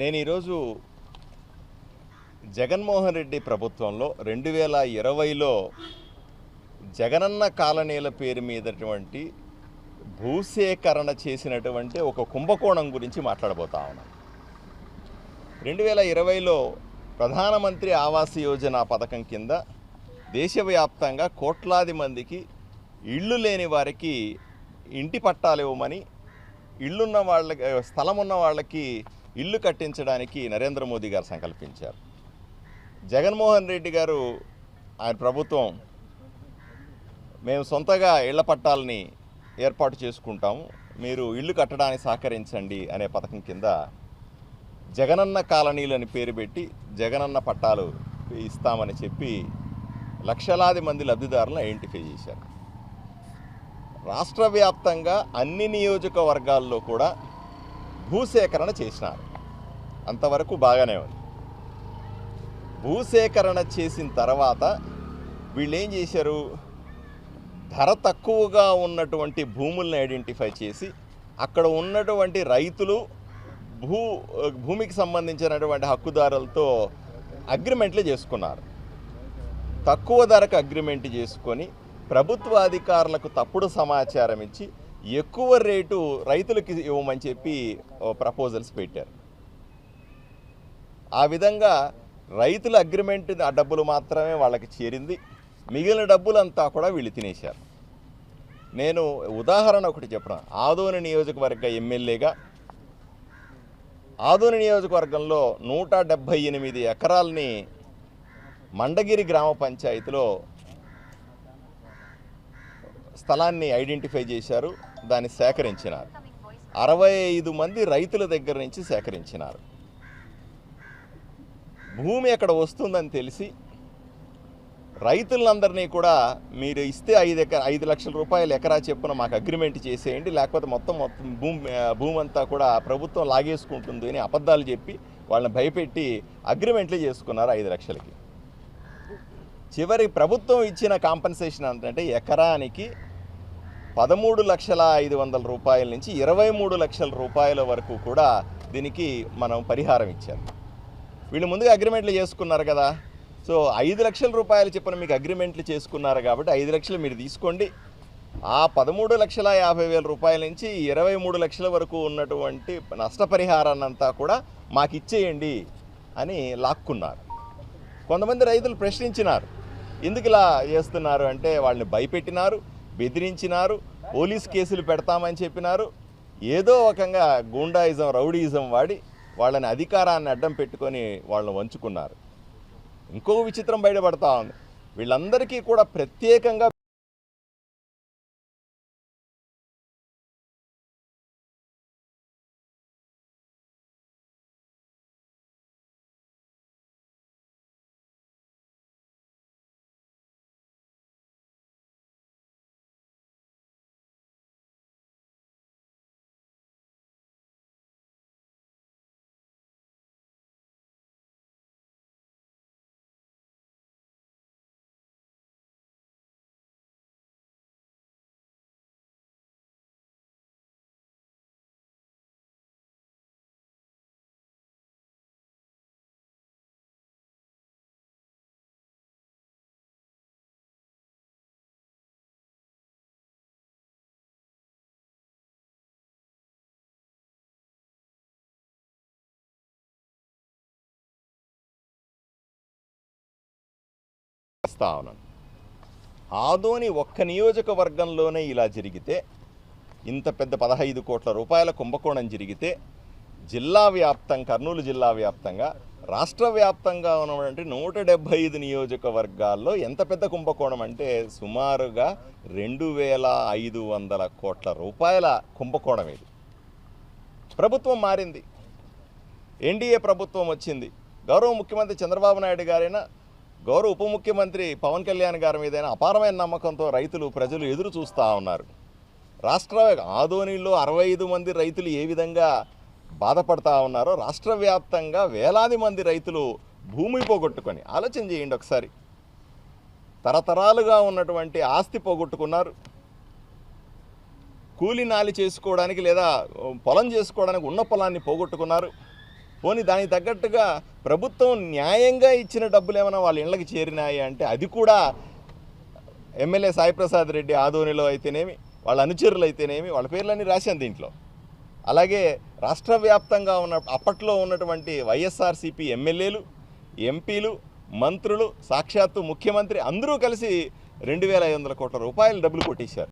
నేను ఈరోజు జగన్మోహన్ రెడ్డి ప్రభుత్వంలో రెండు వేల ఇరవైలో జగనన్న కాలనీల పేరు మీదటువంటి భూసేకరణ చేసినటువంటి ఒక కుంభకోణం గురించి మాట్లాడబోతా ఉన్నాను రెండు వేల ఇరవైలో ప్రధానమంత్రి ఆవాస్ యోజన పథకం కింద దేశవ్యాప్తంగా కోట్లాది మందికి ఇళ్ళు లేని వారికి ఇంటి పట్టాలు ఇవ్వమని ఇళ్ళున్న వాళ్ళకి స్థలం ఉన్న వాళ్ళకి ఇల్లు కట్టించడానికి నరేంద్ర మోదీ గారు సంకల్పించారు. జగన్మోహన్ రెడ్డి గారు ఆయన ప్రభుత్వం మేము సొంతగా ఇళ్ళ పట్టాలని ఏర్పాటు చేసుకుంటాము మీరు ఇల్లు కట్టడానికి సహకరించండి అనే పథకం కింద జగనన్న కాలనీలు అని పేరు పెట్టి జగనన్న పట్టాలు ఇస్తామని చెప్పి లక్షలాది మంది లబ్ధిదారులను ఐడెంటిఫై చేశారు. రాష్ట్ర వ్యాప్తంగా అన్ని నియోజకవర్గాల్లో కూడా భూసేకరణ చేసినారు. అంతవరకు బాగానే ఉంది. భూసేకరణ చేసిన తర్వాత వీళ్ళు ఏం చేశారు? ధర తక్కువగా ఉన్నటువంటి భూముల్ని ఐడెంటిఫై చేసి అక్కడ ఉన్నటువంటి రైతులు భూ భూమికి సంబంధించినటువంటి హక్కుదారులతో అగ్రిమెంట్లు చేసుకున్నారు. తక్కువ ధరకు అగ్రిమెంట్ చేసుకొని ప్రభుత్వ అధికారులకు తప్పుడు సమాచారం ఇచ్చి ఎక్కువ రేటు రైతులకి ఇవ్వమని చెప్పి ప్రపోజల్స్ పెట్టారు. ఆ విధంగా రైతుల అగ్రిమెంట్ ఆ డబ్బులు మాత్రమే వాళ్ళకి చేరింది. మిగిలిన డబ్బులంతా కూడా వీళ్ళు తినేశారు. నేను ఉదాహరణ ఒకటి చెప్పిన? ఆదోని నియోజకవర్గ ఎమ్మెల్యేగా ఆదోని నియోజకవర్గంలో నూట డెబ్భై ఎనిమిది ఎకరాలని మండగిరి గ్రామ పంచాయతీలో స్థలాన్ని ఐడెంటిఫై చేశారు దాన్ని సేకరించినారు. అరవై ఐదు మంది రైతుల దగ్గర నుంచి సేకరించినారు. భూమి అక్కడ వస్తుందని తెలిసి రైతులందరినీ కూడా మీరు ఇస్తే ఐదు ఎకరా ఐదు లక్షల రూపాయలు ఎకరా చెప్పున మాకు అగ్రిమెంట్ చేసేయండి లేకపోతే మొత్తం మొత్తం భూమి భూమి అంతా కూడా ప్రభుత్వం లాగేసుకుంటుంది అని అబద్ధాలు చెప్పి వాళ్ళని భయపెట్టి అగ్రిమెంట్లు చేసుకున్నారు ఐదు లక్షలకి. చివరి ప్రభుత్వం ఇచ్చిన కాంపన్సేషన్ ఏంటంటే ఎకరానికి పదమూడు లక్షల ఐదు వందల రూపాయల నుంచి ఇరవై మూడు లక్షల రూపాయల వరకు కూడా దీనికి మనం పరిహారం ఇచ్చాము వీళ్ళు ముందుగా అగ్రిమెంట్లు చేసుకున్నారు కదా. సో ఐదు లక్షల రూపాయలు చెప్పిన మీకు అగ్రిమెంట్లు చేసుకున్నారు కాబట్టి ఐదు లక్షలు మీరు తీసుకోండి. ఆ పదమూడు లక్షల యాభై వేల రూపాయల నుంచి ఇరవై మూడు లక్షల వరకు ఉన్నటువంటి నష్టపరిహారాన్ని అంతా కూడా మాకు ఇచ్చేయండి అని లాక్కున్నారు. కొంతమంది రైతులు ప్రశ్నించినారు. ఎందుకు ఇలా చేస్తున్నారు అంటే వాళ్ళని భయపెట్టినారు. బెదిరించినారు పోలీస్ కేసులు పెడతామని చెప్పినారు. ఏదో ఒకంగా గూండాయిజం రౌడీయిజం వాడి వాళ్ళని అధికారాన్ని అడ్డం పెట్టుకొని వాళ్ళని వంచుకున్నారు. ఇంకో విచిత్రం బయటపడతా ఉంది. వీళ్ళందరికీ కూడా ప్రత్యేకంగా ఇస్తా ఉన్నాను. ఆదోని ఒక్క నియోజకవర్గంలోనే ఇలా జరిగితే ఇంత పెద్ద పదహైదు కోట్ల రూపాయల కుంభకోణం జరిగితే జిల్లా వ్యాప్తం కర్నూలు జిల్లా వ్యాప్తంగా రాష్ట్ర వ్యాప్తంగా ఉన్నటువంటి నూట డెబ్భై ఐదు నియోజకవర్గాల్లో ఎంత పెద్ద కుంభకోణం అంటే సుమారుగా రెండు వేల ఐదు వందల కోట్ల రూపాయల కుంభకోణం ఇది. ప్రభుత్వం మారింది. ఎన్డీఏ ప్రభుత్వం వచ్చింది. గౌరవ ముఖ్యమంత్రి చంద్రబాబు నాయుడు గారైనా గౌరవ ఉప ముఖ్యమంత్రి పవన్ కళ్యాణ్ గారి మీద అపారమైన నమ్మకంతో రైతులు ప్రజలు ఎదురు చూస్తూ ఉన్నారు. రాష్ట్ర ఆదోనిలో అరవై ఐదు మంది రైతులు ఏ విధంగా బాధపడతా ఉన్నారో రాష్ట్ర వ్యాప్తంగా వేలాది మంది రైతులు భూమి పోగొట్టుకొని ఆలోచన చేయండి ఒకసారి. తరతరాలుగా ఉన్నటువంటి ఆస్తి పోగొట్టుకున్నారు. కూలి నాలి చేసుకోవడానికి లేదా పొలం చేసుకోవడానికి ఉన్న పొలాన్ని పోగొట్టుకున్నారు. పోనీ దానికి తగ్గట్టుగా ప్రభుత్వం న్యాయంగా ఇచ్చిన డబ్బులు ఏమైనా వాళ్ళ ఇళ్ళకి చేరినాయి అంటే అది కూడా ఎమ్మెల్యే సాయిప్రసాద్ రెడ్డి ఆదోనిలో అయితేనేమి వాళ్ళ అనుచరులు అయితేనేమి వాళ్ళ పేర్లన్నీ రాశాను దీంట్లో. అలాగే రాష్ట్ర వ్యాప్తంగా ఉన్న అప్పట్లో ఉన్నటువంటి వైఎస్ఆర్సీపీ ఎమ్మెల్యేలు ఎంపీలు మంత్రులు సాక్షాత్తు ముఖ్యమంత్రి అందరూ కలిసి రెండు వేల ఐదు వందల కోట్ల రూపాయలు డబ్బులు కొట్టేశారు.